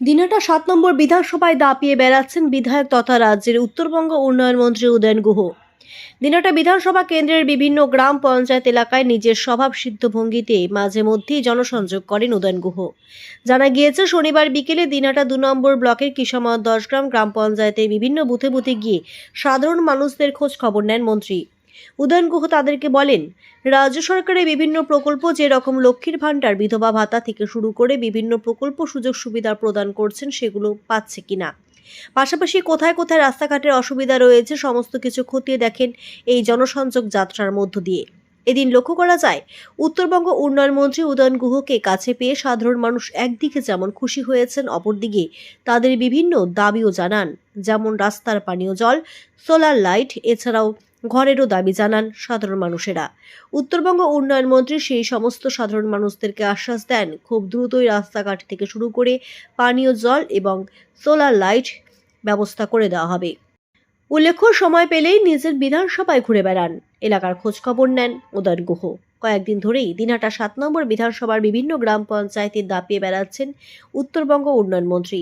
দিনাটা সাত নম্বর বিধানসভায় দাপিয়ে বেড়াচ্ছেন বিধায়ক তথা রাজ্যের উত্তরবঙ্গ উন্নয়ন মন্ত্রী উদয়ন গুহ। দিনাটা বিধানসভা কেন্দ্রের বিভিন্ন গ্রাম পঞ্চায়েত এলাকায় নিজের স্বভাব সিদ্ধ ভঙ্গিতে মাঝে মধ্যেই জনসংযোগ করেন উদয়ন গুহ। জানা গিয়েছে, শনিবার বিকেলে দিনাটা দু নম্বর ব্লকের কিসমত দশগ্রাম গ্রাম পঞ্চায়েতে বিভিন্ন বুথে বুথে গিয়ে সাধারণ মানুষদের খোঁজ খবর নেন মন্ত্রী। উদয়ন গুহ তাদেরকে বলেন, রাজ্য সরকারের বিভিন্ন প্রকল্প যে রকম লক্ষ্মীর ভাণ্ডার, বিধবা ভাতা থেকে শুরু করে বিভিন্ন প্রকল্প সুযোগ সুবিধা প্রদান করছেন সেগুলো পাচ্ছে কিনা। পাশাপাশি কোথায় কোথায় রাস্তাঘাটের অসুবিধা রয়েছে সমস্ত কিছু খতিয়ে দেখেন এই জনসংযোগ যাত্রার মধ্য দিয়ে। এদিন লক্ষ্য করা যায়, উত্তরবঙ্গ উন্নয়ন মন্ত্রী উদয়ন গুহকে কাছে পেয়ে সাধারণ মানুষ একদিকে যেমন খুশি হয়েছেন, অপরদিকে তাদের বিভিন্ন দাবিও জানান, যেমন রাস্তার পানীয় জল, সোলার লাইট, এছাড়াও ঘরেরও দাবি জানান সাধারণ মানুষেরা। উত্তরবঙ্গ উন্নয়ন মন্ত্রী সেই সমস্ত সাধারণ মানুষদেরকে আশ্বাস দেন। খুব দ্রুতই রাস্তাঘাট থেকে শুরু করে পানীয় জল এবং সোলার লাইট ব্যবস্থা করে দেওয়া হবে। উল্লেখ্য, সময় পেলেই নিজের বিধানসভায় ঘুরে বেড়ান। এলাকার খোঁজখবর নেন উদয়ন গুহ। কয়েকদিন ধরেই দিনহাটা সাত নম্বর বিধানসভার বিভিন্ন গ্রাম পঞ্চায়েতে দাপিয়ে বেড়াচ্ছেন উত্তরবঙ্গ উন্নয়ন মন্ত্রী।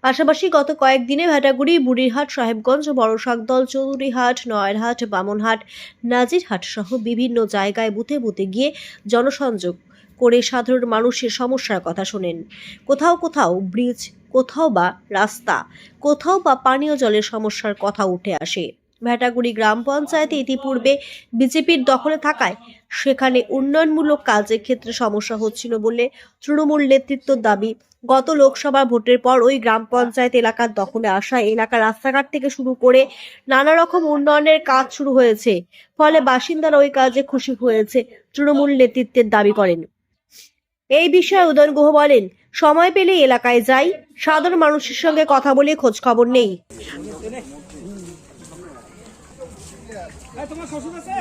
পাশাপাশি গত কয়েকদিনে ভেটাগুড়ি, বুড়িরহাট, সাহেবগঞ্জ বড়শাকদল চৌধুরীহাট, নয়ারহাট, বামনহাট, নাজিরহাট সহ বিভিন্ন জায়গায় বুথে বুথে গিয়ে জনসংযোগ করে সাধারণ মানুষের সমস্যার কথা শোনেন। কোথাও কোথাও ব্রিজ, কোথাও বা রাস্তা, কোথাও বা পানীয় জলের সমস্যার কথা উঠে আসে। ভেটাগুড়ি গ্রাম পঞ্চায়েতে ইতিপূর্বে বিজেপির দখলে থাকায় সেখানে উন্নয়নমূলক কাজের ক্ষেত্রে সমস্যা হচ্ছিল বলে তৃণমূল নেতৃত্বর দাবি। গত লোকসভা ভোটের পর ওই গ্রাম পঞ্চায়েত এলাকার দখলে আসা এলাকার রাস্তাঘাট থেকে শুরু করে নানা রকম উন্নয়নের কাজ শুরু হয়েছে। ফলে বাসিন্দারা ওই কাজে খুশি হয়েছে, তৃণমূল নেতৃত্বের দাবি করেন। এই বিষয়ে উদয়ন গুহ বলেন, সময় পেলে এলাকায় যাই, সাধারণ মানুষের সঙ্গে কথা বলে খোঁজ খবর নেই। তোমার শ্বশুর আছে?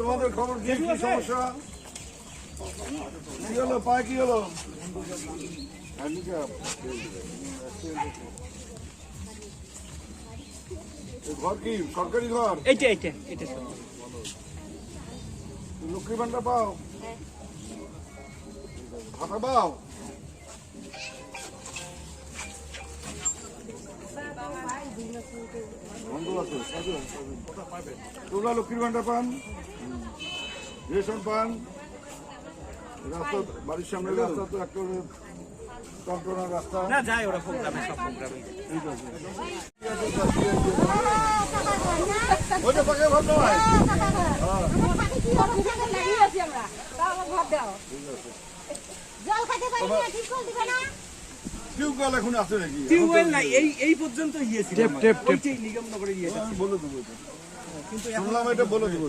তোমাদের খবর কি? কি সমস্যা? কি হলো? পায়ে কি হলো? ঘর কি? সরকারি ঘর? এইটা এইটা এইটা লক্ষ্মী ভান্ডার পাও? ভাতা পাও? তোমরা লক্ষ্মীর ভান্ডার পান রেশন পান রাস্তা বাড়ির সামনে রাস্তা তো একটা টনটনার রাস্তা। না যায় ওরা প্রোগ্রামে সব প্রোগ্রামে ঠিক আছে পাকে জল খাইতে পারি না ঠিক করে দিবে না? টিউবওয়েল এখন আছে নাকি? টিউবওয়েল নাই এই এই পর্যন্ত গিয়েছিল ছিল টেপ টেপ টেপ। নিগম নগরে ইয়ে আমি বলে দেবো এটা। শুনলাম এটা বলে দেবো।